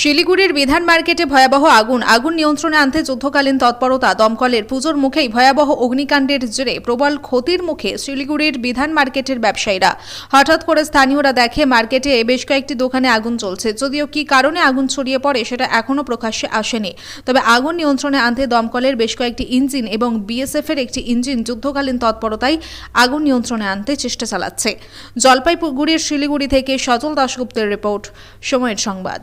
শিলিগুড়ির বিধান মার্কেটে ভয়াবহ আগুন। আগুন নিয়ন্ত্রণে আনতে যুদ্ধকালীন তৎপরতা, দমকলের পুজোর মুখেই ভয়াবহ অগ্নিকাণ্ডের জেরে প্রবল ক্ষতির মুখে শিলিগুড়ির বিধান মার্কেটের ব্যবসায়ীরা। হঠাৎ করে স্থানীয়রা দেখে মার্কেটে বেশ কয়েকটি দোকানে আগুন চলছে যদিও কি কারণে আগুন ছড়িয়ে পড়ে সেটা এখনও প্রকাশ্যে আসেনি। তবে আগুন নিয়ন্ত্রণে আনতে দমকলের বেশ কয়েকটি ইঞ্জিন এবং বিএসএফের একটি ইঞ্জিন যুদ্ধকালীন তৎপরতায় আগুন নিয়ন্ত্রণে আনতে চেষ্টা চালাচ্ছে। জলপাইগুড়ির শিলিগুড়ি থেকে সজল দাশগুপ্তের রিপোর্ট, সময়ের সংবাদ।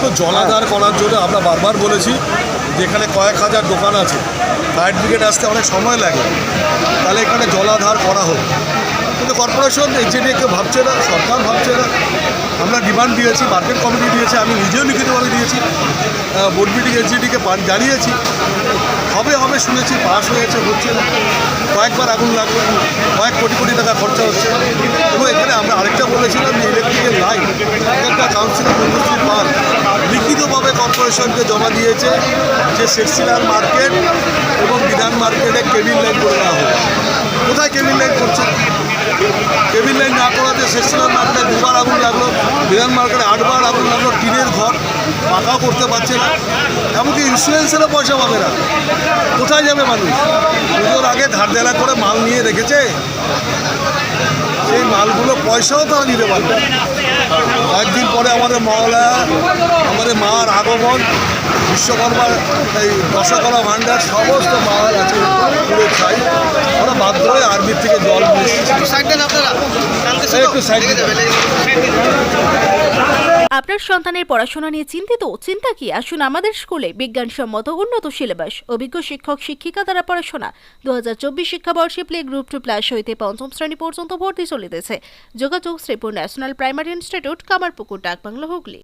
দেখুন জলাধার করার জন্য আমরা বারবার বলেছি, যেখানে কয়েক হাজার দোকান আছে ফায়ার ব্রিগেড আসতে অনেক সময় লাগে। তাহলে এখানে জলাধার করা হোক। কিন্তু কর্পোরেশন যে নিয়ে কেউ ভাবছে না, সরকার ভাবছে না। আমরা ডিমান্ড দিয়েছি মার্কেট কমিটি দিয়েছে, আমি নিজেও লিখিতভাবে দিয়েছি বোর্ড মিটিং এসজিটিকে জানিয়েছি। হবে হবে, শুনেছি পাস হয়েছে, হচ্ছে না। কয়েকবার আগুন লাগল, কয়েক কোটি কোটি টাকা খরচা হচ্ছে। এবং এখানে আমরা আরেকটা বলেছিলাম যে ইলেকট্রিকের লাইন একটা কাউন্সিলর পান কর্পোরেশনকে জমা দিয়েছে যে শেরসিলার মার্কেট এবং বিধান মার্কেটে কেবিল লাইন করে দেওয়া হবে। কোথায় কেবিল লাইন করছে? কেবিল লাইন না করাতে শেরসিলার মার্কেটে দুবার আগুন লাগল, বিধান মার্কেটে আটবার আগুন লাগল, টিনের ঘর পাকাও করতে পারছে না, এমনকি ইন্স্যুরেন্সেরও পয়সা পাবে না। কোথায় যাবে মানুষ? পুজোর আগে ধার দেনা করে মাল নিয়ে রেখেছে। সেই মালগুলো পয়সাও তারা দিতে পারবে না। কয়েকদিন পরে আমাদের মহলা আমাদের মার আগমন বিশ্বকর্মার এই দশকলা ভাণ্ডার সমস্ত মাল আছে পুরো খাই আমরা বাধ্য হয়ে আর্মির থেকে জল একটু সাইড আপনার। সন্তানের পড়াশোনা নিয়ে চিন্তিত? চিন্তা কি? আসুন আমাদের স্কুলে বিজ্ঞানসম্মত উন্নত সিলেবাস অভিজ্ঞ শিক্ষক শিক্ষিকা দ্বারা পড়াশোনা। দু হাজার চব্বিশ শিক্ষাবর্ষে প্লে গ্রুপ টু প্লাস হইতে পঞ্চম শ্রেণি পর্যন্ত ভর্তি চলিতেছে। যোগাযোগ Sripur national primary institute Kamarpukur Dakbangla Hooghly.